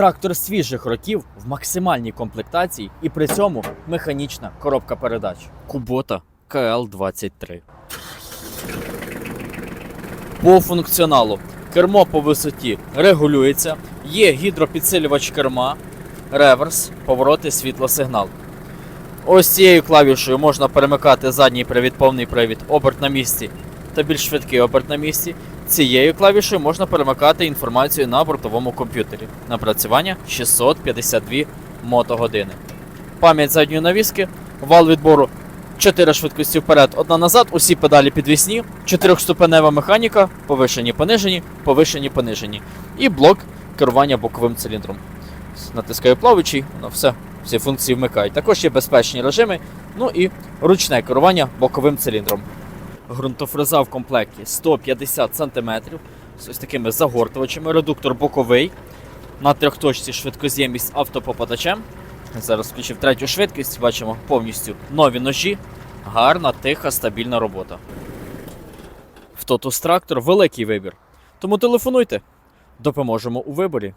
Трактор свіжих років в максимальній комплектації і при цьому механічна коробка передач. Кубота КЛ-23. По функціоналу кермо по висоті регулюється, є гідропідсилювач керма, реверс, повороти, світлосигнал. Ось цією клавішою можна перемикати задній привід, повний привід, оберт на місці та більш швидкий оберт на місці. Цією клавішою можна перемикати інформацію на бортовому комп'ютері. Напрацювання 652 мотогодини. Пам'ять задньої навіски, вал відбору 4 швидкості вперед, одна назад, усі педалі підвісні, 4-ступенева механіка, повишені, понижені, повишені, понижені. І блок керування боковим циліндром. Натискаю плавучий, воно все, всі функції вмикають. Також є безпечні режими, ну і ручне керування боковим циліндром. Ґрунтофреза в комплекті 150 см з ось такими загортувачами, редуктор боковий. На трьохточці швидкоз'ємність автопопадачем. Зараз включив третю швидкість, бачимо повністю нові ножі. Гарна, тиха, стабільна робота. В Totus Tractor великий вибір. Тому телефонуйте, допоможемо у виборі.